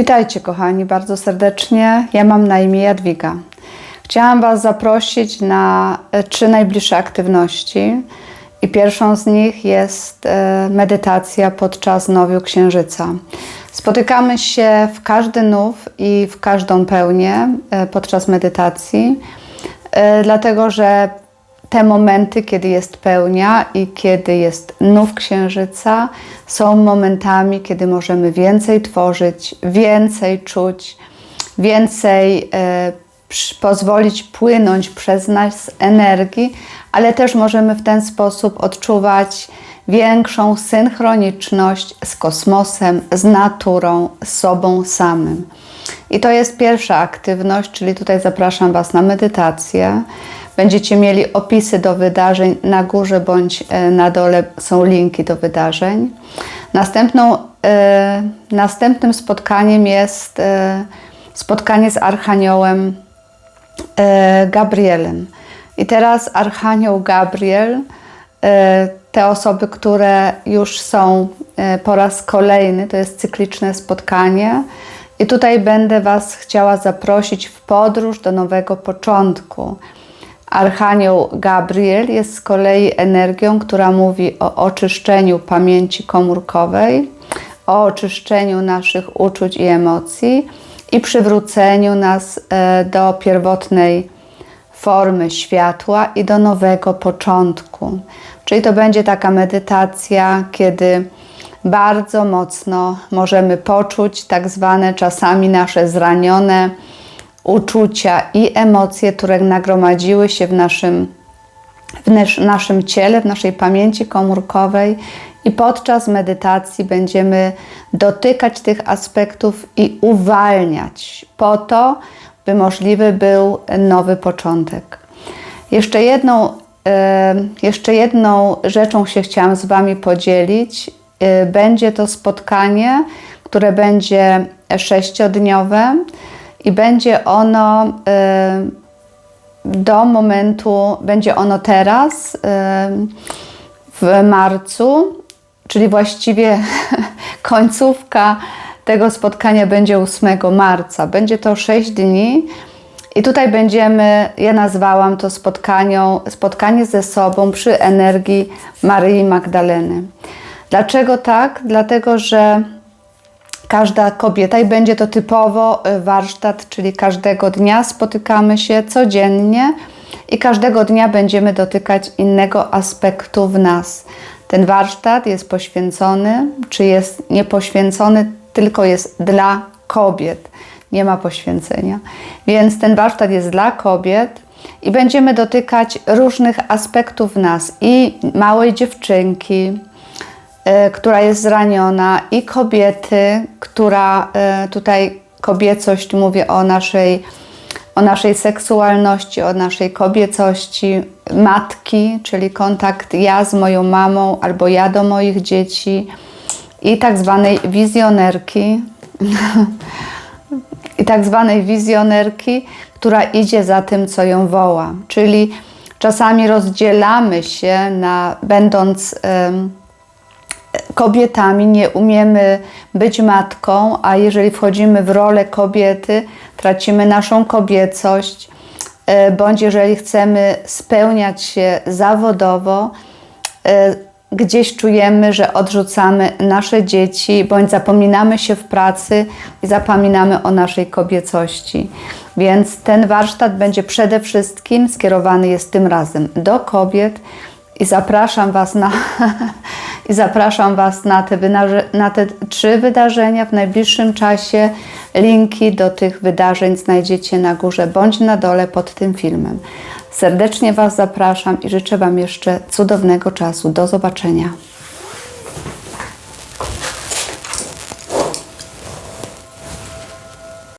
Witajcie kochani bardzo serdecznie. Ja mam na imię Jadwiga. Chciałam Was zaprosić na e, trzy najbliższe aktywności. I pierwszą z nich jest e, medytacja podczas nowiu księżyca. Spotykamy się w każdy nów i w każdą pełnię e, podczas medytacji, dlatego że te momenty, kiedy jest pełnia i kiedy jest nów księżyca, są momentami, kiedy możemy więcej tworzyć, więcej czuć, więcej e, pozwolić płynąć przez nas energii, ale też możemy w ten sposób odczuwać większą synchroniczność z kosmosem, z naturą, z sobą samym. I to jest pierwsza aktywność, czyli tutaj zapraszam Was na medytację. Będziecie mieli opisy do wydarzeń na górze bądź e, na dole są linki do wydarzeń. Następną, e, następnym spotkaniem jest e, spotkanie z Archaniołem Gabrielem. I teraz Archanioł Gabriel, te osoby, które już są po raz kolejny, to jest cykliczne spotkanie. I tutaj będę Was chciała zaprosić w podróż do nowego początku. Archanioł Gabriel jest z kolei energią, która mówi o oczyszczeniu pamięci komórkowej, o oczyszczeniu naszych uczuć i emocji i przywróceniu nas e, do pierwotnej formy światła i do nowego początku. Czyli to będzie taka medytacja, kiedy bardzo mocno możemy poczuć tak zwane czasami nasze zranione uczucia i emocje, które nagromadziły się w naszym w nasz, naszym ciele, w naszej pamięci komórkowej i podczas medytacji będziemy dotykać tych aspektów i uwalniać po to, by możliwy był nowy początek. Jeszcze jedną, e, jeszcze jedną rzeczą się chciałam z Wami podzielić. E, Będzie to spotkanie, które będzie sześciodniowe i będzie ono e, do momentu, będzie ono teraz, ym, w marcu, czyli właściwie końcówka tego spotkania będzie 8 marca. Będzie to 6 dni i tutaj będziemy, ja nazwałam to spotkanią, spotkanie ze sobą przy energii Maryi Magdaleny. Dlaczego tak? Dlatego, że każda kobieta i będzie to typowo y, warsztat, czyli każdego dnia spotykamy się codziennie i każdego dnia będziemy dotykać innego aspektu w nas. Ten warsztat jest poświęcony, czy jest niepoświęcony, tylko jest dla kobiet. Nie ma poświęcenia. Więc ten warsztat jest dla kobiet i będziemy dotykać różnych aspektów w nas i małej dziewczynki, która jest zraniona, i kobiety, która e, tutaj kobiecość, mówię o naszej, o naszej seksualności, o naszej kobiecości, matki, czyli kontakt ja z moją mamą albo ja do moich dzieci, i tak zwanej wizjonerki, i tak zwanej wizjonerki, która idzie za tym, co ją woła. Czyli czasami rozdzielamy się na, będąc kobietami, nie umiemy być matką, a jeżeli wchodzimy w rolę kobiety, tracimy naszą kobiecość, e, bądź jeżeli chcemy spełniać się zawodowo, e, gdzieś czujemy, że odrzucamy nasze dzieci, bądź zapominamy się w pracy i zapominamy o naszej kobiecości. Więc ten warsztat będzie przede wszystkim skierowany jest tym razem do kobiet i zapraszam Was na, zapraszam Was na te, na te trzy wydarzenia w najbliższym czasie. Linki do tych wydarzeń znajdziecie na górze bądź na dole pod tym filmem. Serdecznie Was zapraszam i życzę Wam jeszcze cudownego czasu. Do zobaczenia.